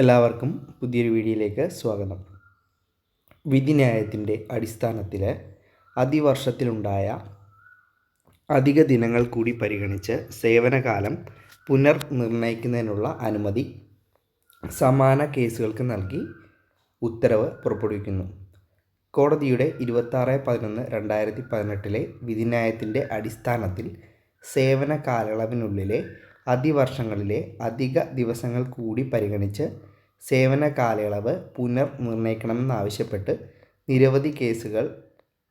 എല്ലാവർക്കും പുതിയൊരു വീഡിയോയിലേക്ക് സ്വാഗതം. വിധിന്യായത്തിന്റെ അടിസ്ഥാനത്തിൽ അതിവർഷത്തിലുണ്ടായ അധിക ദിനങ്ങൾ കൂടി പരിഗണിച്ച് സേവനകാലം പുനർനിർണയിക്കുന്നതിനുള്ള അനുമതി സമാന കേസുകൾക്ക് നൽകി ഉത്തരവ് പുറപ്പെടുവിക്കുന്നു. കോടതിയുടെ ഇരുപത്താറ് പതിനൊന്ന് രണ്ടായിരത്തി പതിനെട്ടിലെ വിധിന്യായത്തിന്റെ അടിസ്ഥാനത്തിൽ സേവന കാലയളവിനുള്ളിലെ അതിവർഷങ്ങളിലെ അധിക ദിവസങ്ങൾ കൂടി പരിഗണിച്ച് സേവന കാലയളവ് പുനർനിർണയിക്കണമെന്നാവശ്യപ്പെട്ട് നിരവധി കേസുകൾ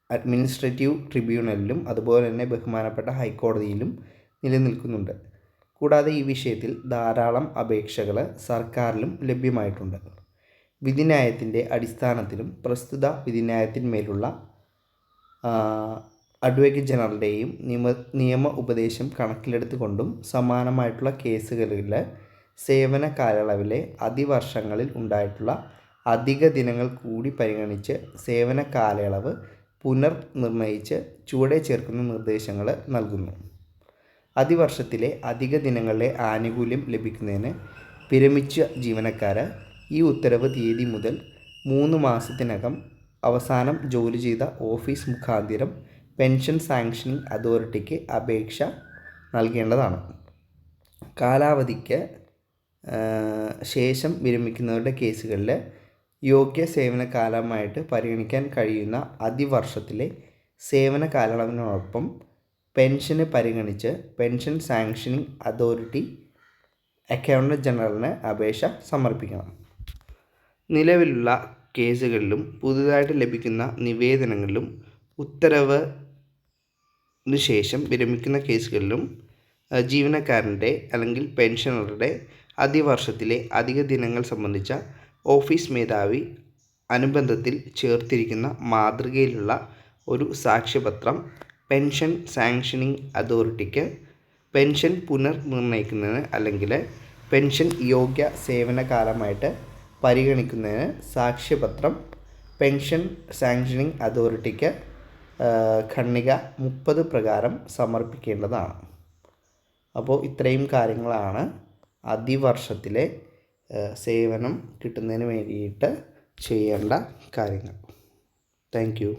അഡ്മിനിസ്ട്രേറ്റീവ് ട്രിബ്യൂണലിലും അതുപോലെ തന്നെ ബഹുമാനപ്പെട്ട ഹൈക്കോടതിയിലും നിലനിൽക്കുന്നുണ്ട്. കൂടാതെ ഈ വിഷയത്തിൽ ധാരാളം അപേക്ഷകൾ സർക്കാരിലും ലഭ്യമായിട്ടുണ്ട്. വിധിന്യായത്തിന്റെ അടിസ്ഥാനത്തിലും പ്രസ്തുത വിധിന്യായത്തിന്മേലുള്ള അഡ്വക്കേറ്റ് ജനറലുടെയും നിയമ നിയമ ഉപദേശം കണക്കിലെടുത്തുകൊണ്ടും സമാനമായിട്ടുള്ള കേസുകളിൽ സേവന കാലയളവിലെ അതിവർഷങ്ങളിൽ ഉണ്ടായിട്ടുള്ള അധിക ദിനങ്ങൾ കൂടി പരിഗണിച്ച് സേവന കാലയളവ് പുനർനിർണയിച്ച് ചുവടെ ചേർക്കുന്ന നിർദ്ദേശങ്ങൾ നൽകുന്നു. അതിവർഷത്തിലെ അധിക ദിനങ്ങളിലെ ആനുകൂല്യം ലഭിക്കുന്നതിന് വിരമിച്ച ജീവനക്കാർ ഈ ഉത്തരവ് തീയതി മുതൽ മൂന്ന് മാസത്തിനകം അവസാനം ജോലി ചെയ്ത ഓഫീസ് മുഖാന്തിരം പെൻഷൻ സാങ്ഷനിങ് അതോറിറ്റിക്ക് അപേക്ഷ നൽകേണ്ടതാണ്. കാലാവധിക്ക് ശേഷം വിരമിക്കുന്നവരുടെ കേസുകളിൽ യോഗ്യ സേവന കാലമായിട്ട് പരിഗണിക്കാൻ കഴിയുന്ന അതിവർഷത്തിലെ സേവന കാലയളവിനോടൊപ്പം പെൻഷന് പരിഗണിച്ച് പെൻഷൻ സാങ്ഷനിങ് അതോറിറ്റി അക്കൗണ്ടന്റ് ജനറലിന് അപേക്ഷ സമർപ്പിക്കണം. നിലവിലുള്ള കേസുകളിലും പുതുതായിട്ട് ലഭിക്കുന്ന നിവേദനങ്ങളിലും ഉത്തരവ് ശേഷം വിരമിക്കുന്ന കേസുകളിലും ജീവനക്കാരന്റെ അല്ലെങ്കിൽ പെൻഷനറുടെ അതിവർഷത്തിലെ അധിക ദിനങ്ങൾ സംബന്ധിച്ച ഓഫീസ് മേധാവി അനുബന്ധത്തിൽ ചേർത്തിരിക്കുന്ന മാതൃകയിലുള്ള ഒരു സാക്ഷ്യപത്രം പെൻഷൻ സാങ്ഷനിങ് അതോറിറ്റിക്ക് പെൻഷൻ പുനർനിർണയിക്കുന്നതിന് അല്ലെങ്കിൽ പെൻഷൻ യോഗ്യ സേവന കാലമായിട്ട് പരിഗണിക്കുന്നതിന് സാക്ഷ്യപത്രം പെൻഷൻ സാങ്ഷനിങ് അതോറിറ്റിക്ക് ഖണ്ണിക മുപ്പത് പ്രകാരം സമർപ്പിക്കേണ്ടതാണ്. അപ്പോൾ ഇത്രയും കാര്യങ്ങളാണ് അതിവർഷത്തിലെ സേവനം കിട്ടുന്നതിന് വേണ്ടിയിട്ട് ചെയ്യേണ്ട കാര്യങ്ങൾ. താങ്ക്